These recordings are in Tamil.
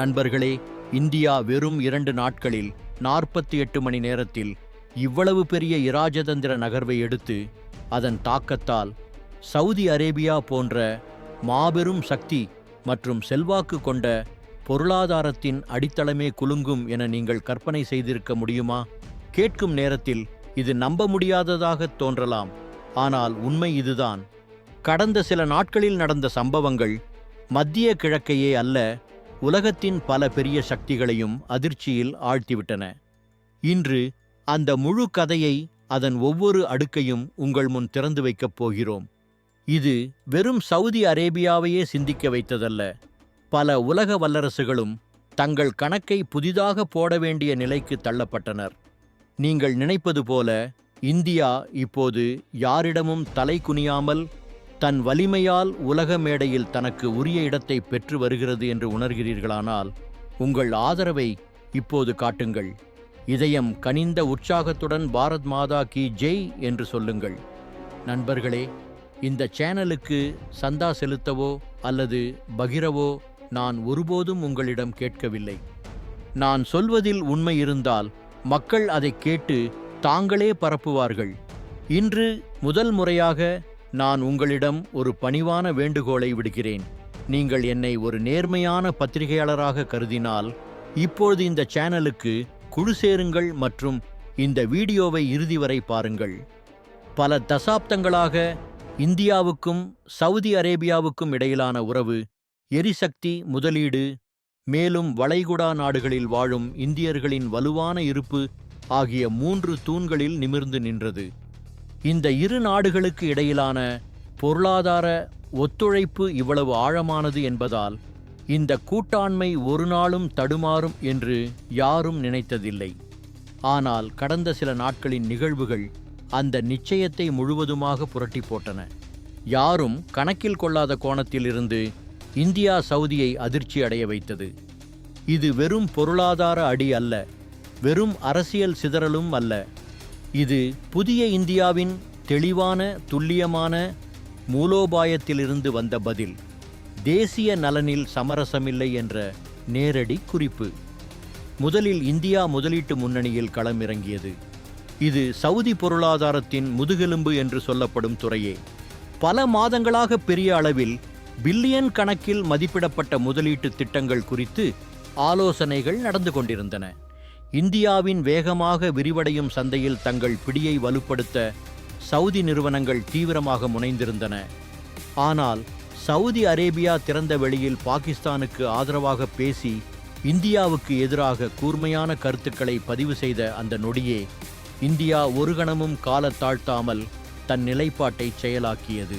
நண்பர்களே இந்தியா வெறும் இரண்டு நாட்களில் நாற்பத்தி எட்டு மணி நேரத்தில் இவ்வளவு பெரிய இராஜதந்திர நகர்வை எடுத்து அதன் தாக்கத்தால் சவுதி அரேபியா போன்ற மாபெரும் சக்தி மற்றும் செல்வாக்கு கொண்ட பொருளாதாரத்தின் அடித்தளமே குலுங்கும் என நீங்கள் கற்பனை செய்திருக்க முடியுமா? கேட்கும் நேரத்தில் இது நம்ப முடியாததாக தோன்றலாம். ஆனால் உண்மை இதுதான். கடந்த சில நாட்களில் நடந்த சம்பவங்கள் மத்திய கிழக்கையே அல்ல உலகத்தின் பல பெரிய சக்திகளையும் அதிர்ச்சியில் ஆழ்த்திவிட்டன. இன்று அந்த முழு கதையை அதன் ஒவ்வொரு அடுக்கையும் உங்கள் முன் திறந்து வைக்கப் போகிறோம். இது வெறும் சவுதி அரேபியாவையே சிந்திக்க வைத்ததல்ல. பல உலக வல்லரசுகளும் தங்கள் கணக்கை புதிதாக போட வேண்டிய நிலைக்கு தள்ளப்பட்டனர். நீங்கள் நினைப்பது போல இந்தியா இப்போது யாரிடமும் தலை குனியாமல் தன் வலிமையால் உலக மேடையில் தனக்கு உரிய இடத்தை பெற்று வருகிறது என்று உணர்கிறீர்களானால் உங்கள் ஆதரவை இப்போது காட்டுங்கள். இதயம் கனிந்த உற்சாகத்துடன் பாரத் மாதா கி ஜெய் என்று சொல்லுங்கள். நண்பர்களே இந்த சேனலுக்கு சந்தா செலுத்தவோ அல்லது பகிரவோ நான் ஒருபோதும் உங்களிடம் கேட்கவில்லை. நான் சொல்வதில் உண்மை இருந்தால் மக்கள் அதைக் கேட்டு தாங்களே பரப்புவார்கள். இன்று முதல் முறையாக நான் உங்களிடம் ஒரு பணிவான வேண்டுகோளை விடுகிறேன் நீங்கள் என்னை ஒரு நேர்மையான பத்திரிகையாளராக கருதினால் இப்பொழுது இந்த சேனலுக்கு குழு சேருங்கள் மற்றும் இந்த வீடியோவை இறுதி வரை பாருங்கள். பல தசாப்தங்களாக இந்தியாவுக்கும் சவுதி அரேபியாவுக்கும் இடையிலான உறவு எரிசக்தி முதலீடு மேலும் வளைகுடா நாடுகளில் வாழும் இந்தியர்களின் வலுவான இருப்பு ஆகிய மூன்று தூண்களில் நிமிர்ந்து நின்றது. இந்த இரு நாடுகளுக்கு இடையிலான பொருளாதார ஒத்துழைப்பு இவ்வளவு ஆழமானது என்பதால் இந்த கூட்டாண்மை ஒரு நாளும் தடுமாறும் என்று யாரும் நினைத்ததில்லை. ஆனால் கடந்த சில நாட்களின் நிகழ்வுகள் அந்த நிச்சயத்தை முழுவதுமாக புரட்டி போட்டன. யாரும் கணக்கில் கொள்ளாத கோணத்திலிருந்து இந்தியா சவுதியை அதிர்ச்சி அடைய வைத்தது. இது வெறும் பொருளாதார அடி அல்ல வெறும் அரசியல் சிதறலும் அல்ல. இது புதிய இந்தியாவின் தெளிவான துல்லியமான மூலோபாயத்திலிருந்து வந்த பதில். தேசிய நலனில் சமரசமில்லை என்ற நேரடி குறிப்பு. முதலில் இந்தியா முதலீட்டு முன்னணியில் களமிறங்கியது. இது சவுதி பொருளாதாரத்தின் முதுகெலும்பு என்று சொல்லப்படும் துறையே. பல மாதங்களாக பெரிய அளவில் பில்லியன் கணக்கில் மதிப்பிடப்பட்ட முதலீட்டு திட்டங்கள் குறித்து ஆலோசனைகள் நடந்து கொண்டிருந்தன. இந்தியாவின் வேகமாக விரிவடையும் சந்தையில் தங்கள் பிடியை வலுப்படுத்த சவுதி நிறுவனங்கள் தீவிரமாக முனைந்திருந்தன. ஆனால் சவுதி அரேபியா திறந்த வெளியில் பாகிஸ்தானுக்கு ஆதரவாக பேசி இந்தியாவுக்கு எதிராக கூர்மையான கருத்துக்களை பதிவு செய்த அந்த நொடியே இந்தியா ஒரு கணமும் காலத் தாழ்த்தாமல் தன் நிலைப்பாட்டை செயலாக்கியது.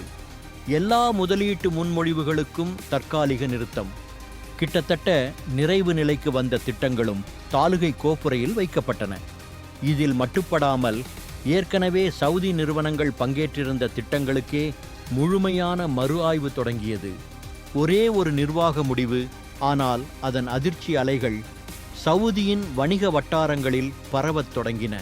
எல்லா முதலீட்டு முன்மொழிவுகளுக்கும் தற்காலிக நிறுத்தம். கிட்டத்தட்ட நிறைவு நிலைக்கு வந்த திட்டங்களும் தாலுகை கோப்புறையில் வைக்கப்பட்டன. இதில் மட்டுப்படாமல் ஏற்கனவே சவுதி நிறுவனங்கள் பங்கேற்றிருந்த திட்டங்களுக்கே முழுமையான மறு ஆய்வு தொடங்கியது. ஒரே ஒரு நிர்வாக முடிவு ஆனால் அதன் அதிர்ச்சி அலைகள் சவுதியின் வணிக வட்டாரங்களில் பரவத் தொடங்கின.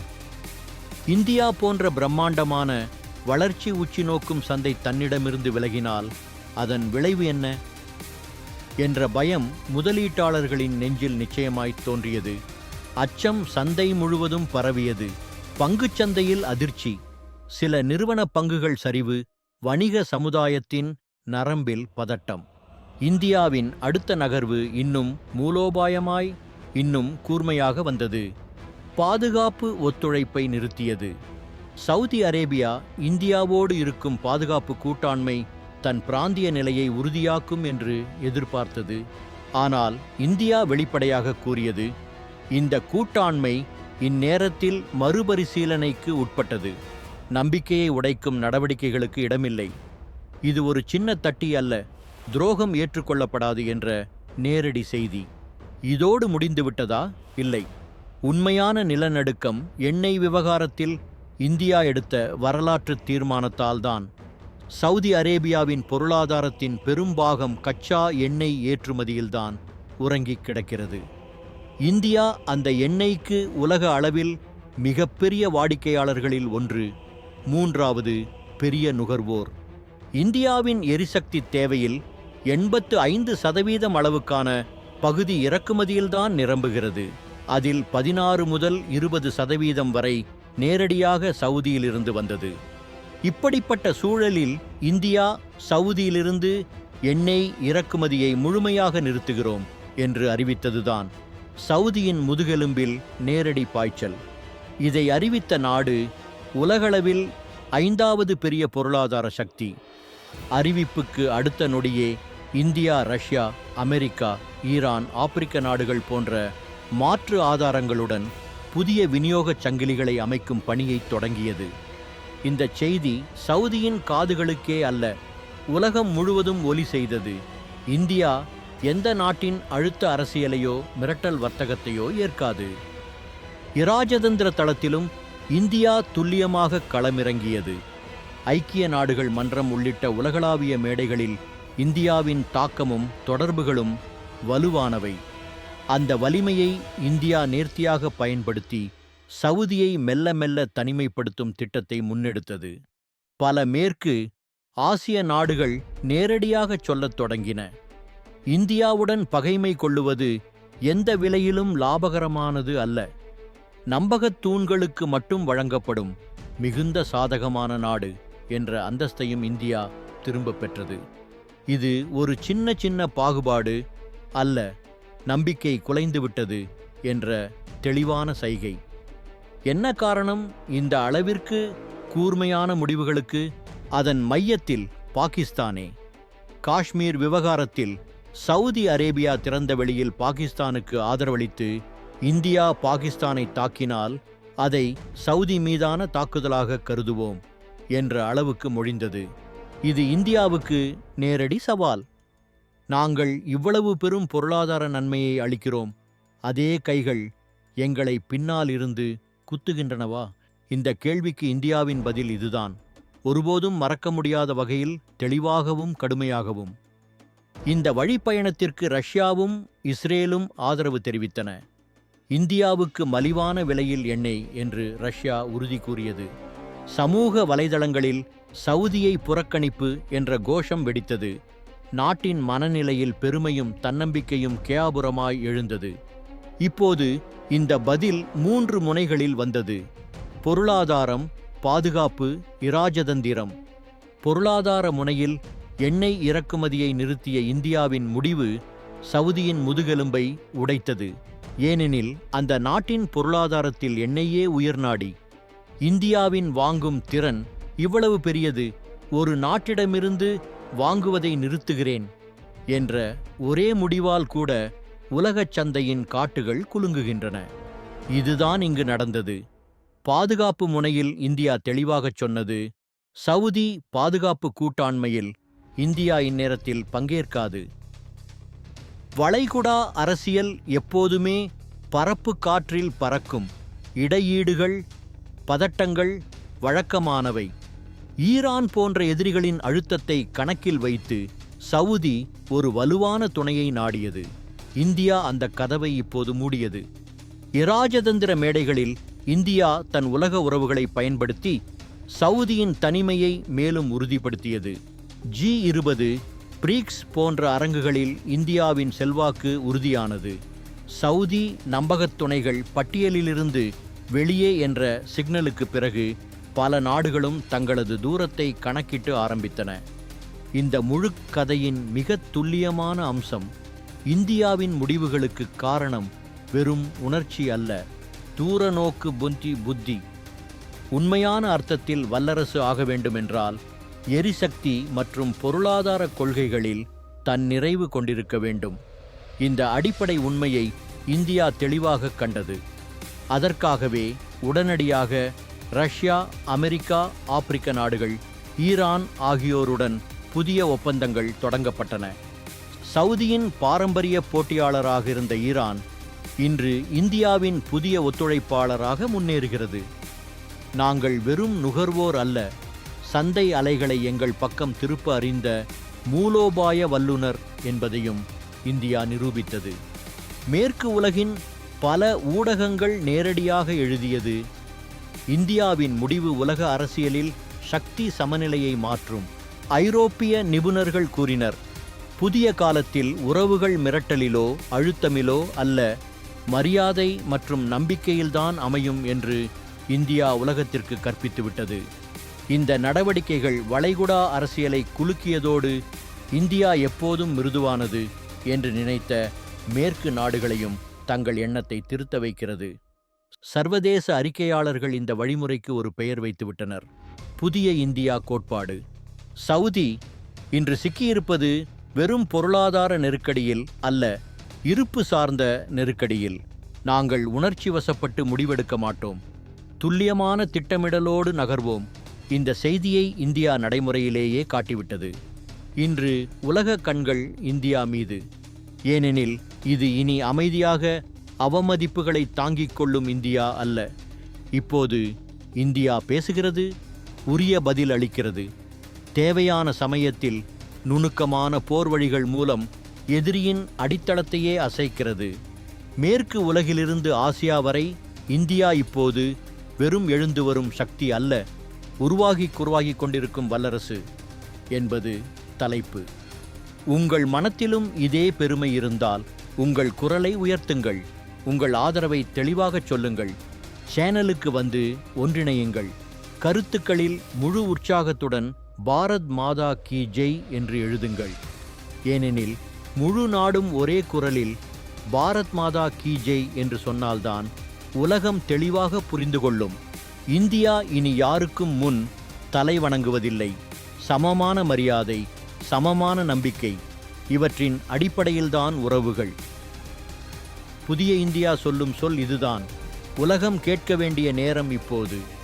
இந்தியா போன்ற பிரம்மாண்டமான வளர்ச்சி உச்சி நோக்கும் சந்தை தன்னிடமிருந்து விலகினால் அதன் விளைவு என்ன? என்ற பயம் முதலீட்டாளர்களின் நெஞ்சில் நிச்சயமாய் தோன்றியது. அச்சம் சந்தை முழுவதும் பரவியது. பங்குச் சந்தையில் அதிர்ச்சி. சில நிறுவன பங்குகள் சரிவு வணிக சமுதாயத்தின் நரம்பில் பதட்டம். இந்தியாவின் அடுத்த நகர்வு இன்னும் மூலோபாயமாய் இன்னும் கூர்மையாக வந்தது. பாதுகாப்பு ஒத்துழைப்பை நிறுத்தியது. சவுதி அரேபியா இந்தியாவோடு இருக்கும் பாதுகாப்பு கூட்டாண்மை தன் பிராந்திய நிலையை உறுதியாக்கும் என்று எதிர்பார்த்தது. ஆனால் இந்தியா வெளிப்படையாக கூறியது இந்த கூட்டாண்மை இந்நேரத்தில் மறுபரிசீலனைக்கு உட்பட்டது. நம்பிக்கையை உடைக்கும் நடவடிக்கைகளுக்கு இடமில்லை. இது ஒரு சின்ன தட்டி அல்ல துரோகம் ஏற்றுக்கொள்ளப்படாது என்ற நேரடி செய்தி. இதோடு முடிந்துவிட்டதா இல்லை. உண்மையான நிலநடுக்கம் எண்ணெய் விவகாரத்தில் இந்தியா எடுத்த வரலாற்று தீர்மானத்தால்தான். சவுதி அரேபியாவின் பொருளாதாரத்தின் பெரும்பாகம் கச்சா எண்ணெய் ஏற்றுமதியில்தான் உறங்கிக் கிடக்கிறது. இந்தியா அந்த எண்ணெய்க்கு உலக அளவில் மிகப்பெரிய வாடிக்கையாளர்களில் ஒன்று மூன்றாவது பெரிய நுகர்வோர். இந்தியாவின் எரிசக்தி தேவையில் எண்பத்து ஐந்து சதவீதம் அளவுக்கான பகுதி இறக்குமதியில்தான் நிரம்புகிறது. அதில் பதினாறு முதல் இருபது சதவீதம் வரை நேரடியாக சவுதியிலிருந்து வந்தது. இப்படிப்பட்ட சூழலில் இந்தியா சவுதியிலிருந்து எண்ணெய் இறக்குமதியை முழுமையாக நிறுத்துகிறோம் என்று அறிவித்ததுதான் சவுதியின் முதுகெலும்பில் நேரடி பாய்ச்சல். இதை அறிவித்த நாடு உலகளவில் ஐந்தாவது பெரிய பொருளாதார சக்தி. அறிவிப்புக்கு அடுத்த நொடியே இந்தியா ரஷ்யா அமெரிக்கா ஈரான் ஆப்பிரிக்க நாடுகள் போன்ற மாற்று ஆதாரங்களுடன் புதிய விநியோகச் சங்கிலிகளை அமைக்கும் பணியை தொடங்கியது. இந்த செய்தி சவுதியின் காதுகளுக்கே அல்ல உலகம் முழுவதும் ஒலி செய்தது. இந்தியா எந்த நாட்டின் அழுத்த அரசியலையோ மிரட்டல் வர்த்தகத்தையோ ஏற்காது. இராஜதந்திர தளத்திலும் இந்தியா துல்லியமாக களமிறங்கியது. ஐக்கிய நாடுகள் மன்றம் உள்ளிட்ட உலகளாவிய மேடைகளில் இந்தியாவின் தாக்கமும் தொடர்புகளும் வலுவானவை. அந்த வலிமையை இந்தியா நேர்த்தியாக பயன்படுத்தி சவுதியை மெல்ல மெல்ல தனிமைப்படுத்தும் திட்டத்தை முன்னெடுத்தது. பல மேற்கு ஆசிய நாடுகள் நேரடியாகச் சொல்லத் தொடங்கின. இந்தியாவுடன் பகைமை கொள்ளுவது எந்த விலையிலும் லாபகரமானது அல்ல. நம்பகத் தூண்களுக்கு மட்டும் வழங்கப்படும் மிகுந்த சாதகமான நாடு என்ற அந்தஸ்தையும் இந்தியா திரும்பப் பெற்றது. இது ஒரு சின்ன சின்ன பாகுபாடு அல்ல நம்பிக்கை குலைந்துவிட்டது என்ற தெளிவான சைகை. என்ன காரணம் இந்த அளவிற்கு கூர்மையான முடிவுகளுக்கு? அதன் மையத்தில் பாகிஸ்தானே. காஷ்மீர் விவகாரத்தில் சவுதி அரேபியா திறந்த வெளியில் பாகிஸ்தானுக்கு ஆதரவளித்து இந்தியா பாகிஸ்தானை தாக்கினால் அதை சவுதி மீதான தாக்குதலாக கருதுவோம் என்ற அளவுக்கு மொழிந்தது. இது இந்தியாவுக்கு நேரடி சவால். நாங்கள் இவ்வளவு பெரும் பொருளாதார நன்மையை அளிக்கிறோம். அதே கைகள் எங்களை பின்னால் இருந்து குத்துகின்றனவா? இந்த கேள்விக்கு இந்தியாவின் பதில் இதுதான். ஒருபோதும் மறக்க முடியாத வகையில் தெளிவாகவும் கடுமையாகவும். இந்த வழிப்பயணத்திற்கு ரஷ்யாவும் இஸ்ரேலும் ஆதரவு தெரிவித்தன. இந்தியாவுக்கு மலிவான விலையில் எண்ணெய் என்று ரஷ்யா உறுதி கூறியது. சமூக வலைதளங்களில் சவுதியை புறக்கணிப்பு என்ற கோஷம் வெடித்தது. நாட்டின் மனநிலையில் பெருமையும் தன்னம்பிக்கையும் கேயாபுரமாய் எழுந்தது. இப்போது இந்த பதில் மூன்று முனைகளில் வந்தது. பொருளாதாரம் பாதுகாப்பு இராஜதந்திரம். பொருளாதார முனையில் எண்ணெய் இறக்குமதியை நிறுத்திய இந்தியாவின் முடிவு சவுதியின் முதுகெலும்பை உடைத்தது. ஏனெனில் அந்த நாட்டின் பொருளாதாரத்தில் எண்ணெயே உயர்நாடி இந்தியாவின் வாங்கும் திறன் இவ்வளவு பெரியது ஒரு நாட்டிடமிருந்து வாங்குவதை நிறுத்துகிறேன் என்ற ஒரே முடிவால் கூட உலகச் சந்தையின் காட்டுகள் குலுங்குகின்றன. இதுதான் இங்கு நடந்தது. பாதுகாப்பு முனையில் இந்தியா தெளிவாகச் சொன்னது சவுதி பாதுகாப்பு கூட்டாண்மையில் இந்தியா இந்நேரத்தில் பங்கேற்காது. வளைகுடா அரசியல் எப்போதுமே பரப்பு காற்றில் பறக்கும். இடையீடுகள் பதட்டங்கள் வழக்கமானவை. ஈரான் போன்ற எதிரிகளின் அழுத்தத்தை கணக்கில் வைத்து சவுதி ஒரு வலுவான துணையை நாடியது. இந்தியா அந்த கதவை இப்போது மூடியது. இராஜதந்திர மேடைகளில் இந்தியா தன் உலக உறவுகளை பயன்படுத்தி சவுதியின் தனிமையை மேலும் உறுதிப்படுத்தியது. ஜி இருபது பிரீக்ஸ் போன்ற அரங்குகளில் இந்தியாவின் செல்வாக்கு உறுதியானது. சவுதி நம்பகத் துணைகள் பட்டியலிலிருந்து வெளியே என்ற சிக்னலுக்கு பிறகு பல நாடுகளும் தங்களது தூரத்தை கணக்கிட்டு ஆரம்பித்தன. இந்த முழு கதையின் மிகத் துல்லியமான அம்சம் இந்தியாவின் முடிவுகளுக்கு காரணம் வெறும் உணர்ச்சி அல்ல தூர நோக்கு புந்தி புத்தி. உண்மையான அர்த்தத்தில் வல்லரசு ஆக வேண்டுமென்றால் எரிசக்தி மற்றும் பொருளாதார கொள்கைகளில் தன் நிறைவு கொண்டிருக்க வேண்டும். இந்த அடிப்படை உண்மையை இந்தியா தெளிவாக கண்டது. அதற்காகவே உடனடியாக ரஷ்யா அமெரிக்கா ஆப்பிரிக்க நாடுகள் ஈரான் ஆகியோருடன் புதிய ஒப்பந்தங்கள் தொடங்கப்பட்டன. சவுதியின் பாரம்பரிய போட்டியாளராக இருந்த ஈரான் இன்று இந்தியாவின் புதிய ஒத்துழைப்பாளராக முன்னேறுகிறது. நாங்கள் வெறும் நுகர்வோர் அல்ல சந்தை அலைகளை எங்கள் பக்கம் திருப்ப அறிந்த மூலோபாய வல்லுனர் என்பதையும் இந்தியா நிரூபித்தது. மேற்கு உலகின் பல ஊடகங்கள் நேரடியாக எழுதியது இந்தியாவின் முடிவு உலக அரசியலில் சக்தி சமநிலையை மாற்றும் ஐரோப்பிய நிபுணர்கள் கூறினர். புதிய காலத்தில் உறவுகள் மிரட்டலிலோ அழுத்தமிலோ அல்ல மரியாதை மற்றும் நம்பிக்கையில்தான் அமையும் என்று இந்தியா உலகத்திற்கு கற்பித்துவிட்டது. இந்த நடவடிக்கைகள் வளைகுடா அரசியலை குலுக்கியதோடு இந்தியா எப்போதும் மிருதுவானது என்று நினைத்த மேற்கு நாடுகளையும் தங்கள் எண்ணத்தை திருத்த வைக்கிறது. சர்வதேச அறிக்கையாளர்கள் இந்த வழிமுறைக்கு ஒரு பெயர் வைத்துவிட்டனர். புதிய இந்தியா கோட்பாடு. சவுதி இன்று சிக்கியிருப்பது வெறும் பொருளாதார நெருக்கடியில் அல்ல இருப்பு சார்ந்த நெருக்கடியில். நாங்கள் உணர்ச்சி வசப்பட்டு முடிவெடுக்க மாட்டோம். துல்லியமான திட்டமிடலோடு நகர்வோம். இந்த செய்தியை இந்தியா நடைமுறையிலேயே காட்டிவிட்டது. இன்று உலக கண்கள் இந்தியா மீது. ஏனெனில் இது இனி அமைதியாக அவமதிப்புகளை தாங்கிக் கொள்ளும் இந்தியா அல்ல. இப்போது இந்தியா பேசுகிறது உரிய பதில் அளிக்கிறது. தேவையான சமயத்தில் நுணுக்கமான போர் வழிகள் மூலம் எதிரியின் அடித்தளத்தையே அசைக்கிறது. மேற்கு உலகிலிருந்து ஆசியா வரை இந்தியா இப்போது வெறும் எழுந்து வரும் சக்தி அல்ல உருவாகி குருவாகி கொண்டிருக்கும் வல்லரசு என்பது தலைப்பு. உங்கள் மனத்திலும் இதே பெருமை இருந்தால் உங்கள் குரலை உயர்த்துங்கள் உங்கள் ஆதரவை தெளிவாகச் சொல்லுங்கள் சேனலுக்கு வந்து ஒன்றிணையுங்கள். கருத்துக்களில் முழு உற்சாகத்துடன் பாரத் மாதா கி ஜெய் என்று எழுதுங்கள். ஏனெனில் முழு நாடும் ஒரே குரலில் பாரத் மாதா கி ஜெய் என்று சொன்னால்தான் உலகம் தெளிவாக புரிந்து கொள்ளும். இந்தியா இனி யாருக்கும் முன் தலை வணங்குவதில்லை. சமமான மரியாதை சமமான நம்பிக்கை இவற்றின் அடிப்படையில்தான் உறவுகள். புதிய இந்தியா சொல்லும் சொல் இதுதான். உலகம் கேட்க வேண்டிய நேரம் இப்போது.